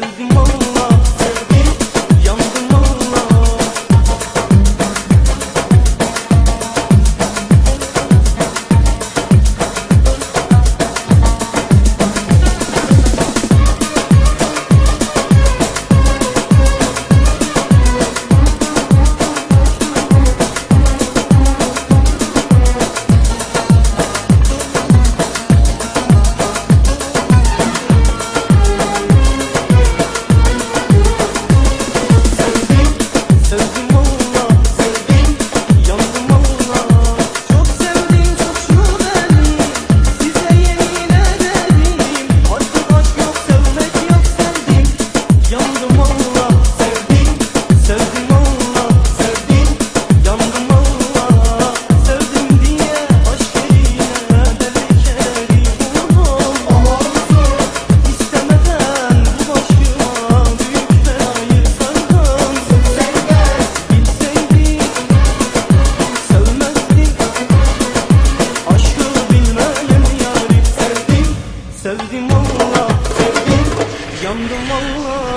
sözüm olmaz Sevdim Allah Sevdim. Yandım Allah